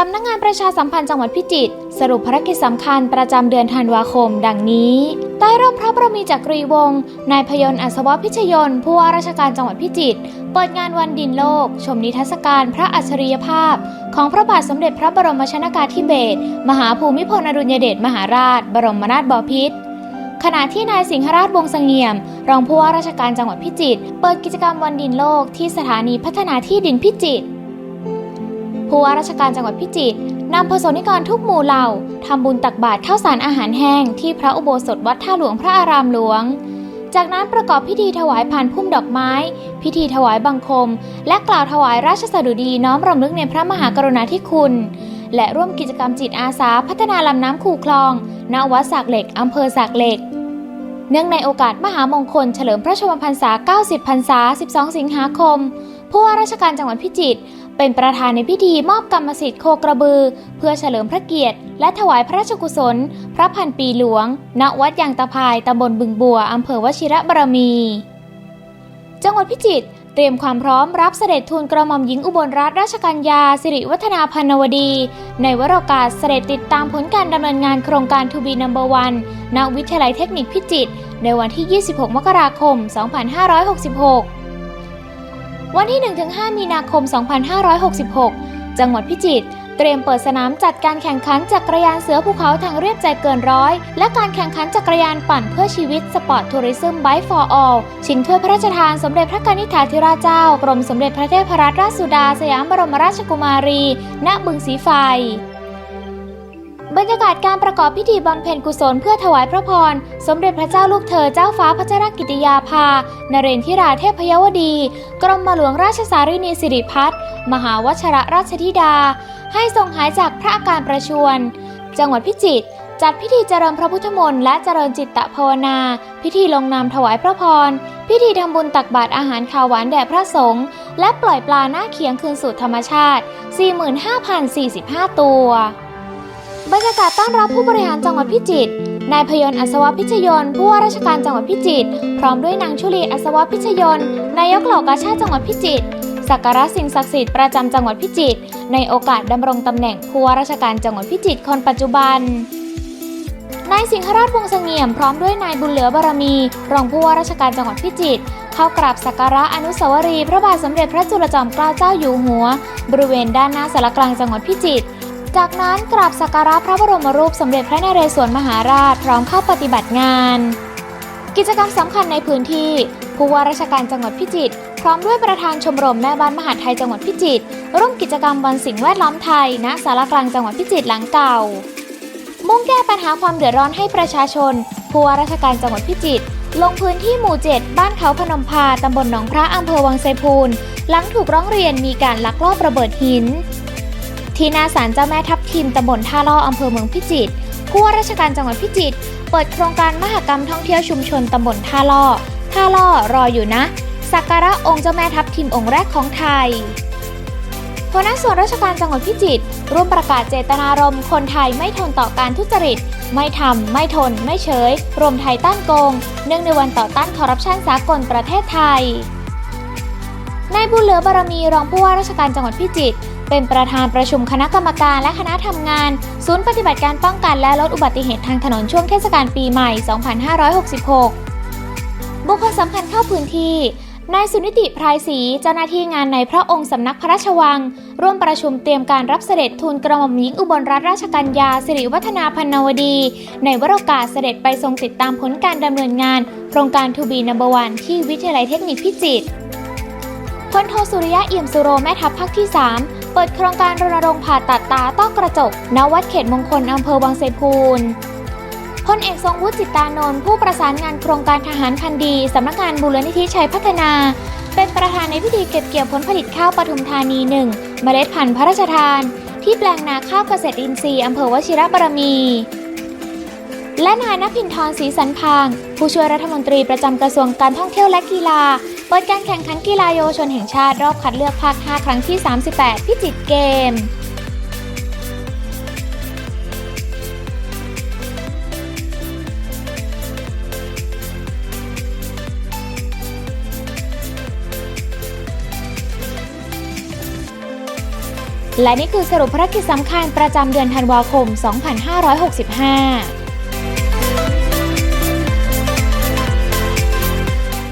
สำนักงานประชาสัมพันธ์จังหวัดพิจิตรสรุปภารกิจสำคัญประจำเดือนธันวาคม ดังนี้ ใต้ร่มพระบรมีจักรีวงศ์นายพยนต์อัศวพิชยนผู้ว่าราชการจังหวัดพิจิตรเปิดงานวันดินโลก ชมนิทรรศการพระอัจฉริยภาพ ของพระบาทสมเด็จพระบรมชนากาธิเบศรมหาภูมิพลอดุลยเดชมหาราช บรมนาถบพิตรขณะที่นายสิงหราชวงศ์เสงี่ยม รองผู้ว่าราชการจังหวัดพิจิตรเปิดกิจกรรมวันดินโลกที่สถานีพัฒนาที่ดินพิจิตร ผู้ว่าราชการจังหวัดพิจิตรนำประสนิกรทุกหมู่เหล่าทำบุญตักบาตรข้าวสารอาหารแห้งที่พระอุโบสถวัดท่าหลวงพระอารามหลวง จากนั้นประกอบพิธีถวายผ่านพุ่มดอกไม้ พิธีถวายบังคม และกล่าวถวายราชสดุดีน้อมรำลึกในพระมหากรุณาธิคุณ และร่วมกิจกรรมจิตอาสาพัฒนาลำน้ำคูคลองณวัดสากเหล็กอำเภอสากเหล็กเนื่องในโอกาสมหามงคลเฉลิมพระชนมพรรษา 90 พรรษา 12 สิงหาคม ผู้ว่าราชการจังหวัดพิจิตร เป็นประธานในพิธีมอบกรรมสิทธิ์โคกระบือ เพื่อเฉลิมพระเกียรติ และถวายพระราชกุศล พระพันปีหลวง ณ วัดยางตะพายตำบลบึงบัวอำเภอวชิระบารมี จังหวัดพิจิตรเตรียมความพร้อมรับเสด็จทูลกระหม่อมหญิงอุบลรัตนราชกัญญาสิริวัฒนาพันวดี ในวโรกาสเสด็จติดตามผลการดำเนินงานโครงการทูบีนัมเบอร์วันณวิทยาลัยเทคนิคพิจิตรในวันที่ 26 มกราคม 2566 วันที่ 1-5 มีนาคม 2566 จังหวัดพิจิตรเตรียมเปิดสนามจัดการแข่งขันจักรยานเสือภูเขาทางเรียบใจเกินร้อย และการแข่งขันจักรยานปั่นเพื่อชีวิตสปอร์ตทัวริซึมไบค์ for all ชิงถ้วยพระราชทานสมเด็จพระกนิษฐาธิราชเจ้ากรมสมเด็จพระเทพรัตนราชสุดา สยามบรมราชกุมารี ณบึงสีไฟ บรรยากาศการประกอบพิธีบำเพ็ญกุศลเพื่อถวายพระพร สมเด็จพระเจ้าลูกเธอเจ้าฟ้าพัชรกิติยาภา นเรนทิราเทพยวดี กรมหลวงราชสารินีสิริพัฒน์มหาวชรราชธิดา ให้ทรงหายจากพระอาการประชวร จังหวัดพิจิตรจัดพิธีเจริญพระพุทธมนต์และเจริญจิตตภาวนา พิธีลงนามถวายพระพร พิธีทำบุญตักบาตรอาหารข้าวหวานแด่พระสงฆ์และปล่อยปลาหน้าเคียงคืนสู่ธรรมชาติ 45,045 ตัว บรรยากาศต้อนรับผู้บริหารจังหวัดพิจิตร นายพยนต์อัศวพิชยนผู้ว่าราชการจังหวัดพิจิตร พร้อมด้วยนางชุลีอัศวพิชยนนายกเหล่ากาชาติจังหวัดพิจิตร สักการะสิ่งศักดิ์สิทธิ์ประจำจังหวัดพิจิตร ในโอกาสดำรงตำแหน่งผู้ว่าราชการจังหวัดพิจิตรคนปัจจุบัน นายสิงหราชวงศ์เสงี่ยมพร้อมด้วยนายบุญเหลือบารมี รองผู้ว่าราชการจังหวัดพิจิตรเข้ากราบสักการะอนุสาวรีย์พระบาทสมเด็จพระจุลจอมเกล้าเจ้าอยู่หัว บริเวณด้านหน้าสารกลางจังหวัดพิจิตร จากนั้นกราบสักการะพระบรมรูปสมเด็จพระนเรศวรมหาราชพร้อมเข้าปฏิบัติงาน กิจกรรมสำคัญในพื้นที่ ผู้ว่าราชการจังหวัดพิจิตรพร้อมด้วยประธานชมรมแม่บ้านมหาไทยจังหวัดพิจิตรร่วมกิจกรรมวันสิ่งแวดล้อมไทยณสารกลางจังหวัดพิจิตรหลังเก่า มุ่งแก้ปัญหาความเดือดร้อนให้ประชาชนผู้ว่าราชการจังหวัดพิจิตรลงพื้นที่หมู่ 7 บ้านเขาพนมพาตำบลหนองพระอำเภอวังไซพูนหลังถูกร้องเรียนมีการลักลอบระเบิดหิน ที่หน้าศาลเจ้าแม่ทับทิมตำบลท่าล่ออำเภอเมืองพิจิตรผู้ว่าราชการจังหวัดพิจิตรเปิดโครงการมหกรรมท่องเที่ยวชุมชนตำบลท่าล่อท่าล่อรออยู่นะ สักการะองค์เจ้าแม่ทับทิมองค์แรกของไทยหัวหน้าส่วนราชการจังหวัดพิจิตรร่วมประกาศเจตนารมณ์คนไทยไม่ทนต่อการทุจริต ไม่ทำ ไม่ทน ไม่เฉย รวมไทยต้านโกง เนื่องในวันต่อต้านคอร์รัปชันสากลประเทศไทย นายบุญเหลือบารมีรองผู้ว่าราชการจังหวัดพิจิตรเป็นประธานประชุมคณะกรรมการและคณะทำงาน ศูนย์ปฏิบัติการป้องกันและลดอุบัติเหตุทางถนนช่วงเทศกาลปีใหม่ 2566 บุคคลสำคัญเข้าพื้นที่ นายสุนิติพรายศรีเจ้าหน้าที่งานในพระองค์สำนักพระราชวัง ร่วมประชุมเตรียมการรับเสด็จทูลกระหม่อมหญิงอุบลรัตนราชกัญญาสิริวัฒนาพันนวดี ในวโรกาสเสด็จไปทรงติดตามผลการดำเนินงาน โครงการทูบีนัมเบอร์วันที่วิทยาลัยเทคนิคพิจิตร พลโทสุริยะเอี่ยมสุโรแม่ทัพภาคที่ 3 เปิดโครงการรณรงค์ผ่าตัดตาต้อกระจกณวัดเขตมงคลอำเภอวังไซพูนพลเอกทรงวุฒิจิตตานนท์ผู้ประสานงานโครงการทหารพันดีสำนักงานบูรณิธิชัยพัฒนา เป็นประธานในพิธีเก็บเกี่ยวผลผลิตข้าวปทุมธานี1เมล็ดพันธุ์พระราชทาน ที่แปลงนาข้าวเกษตรอินทรีย์อำเภอวชิระบารมี และนายนภินทร์ศรีสันพาง ผู้ช่วยรัฐมนตรีประจำกระทรวงการท่องเที่ยวและกีฬา เปิดการแข่งขันกีฬาเยาวชนแห่งชาติรอบคัดเลือกภาค 5 ครั้งที่ 38 พิจิตรเกมและนี่คือสรุปภารกิจสำคัญประจำเดือนธันวาคม 2565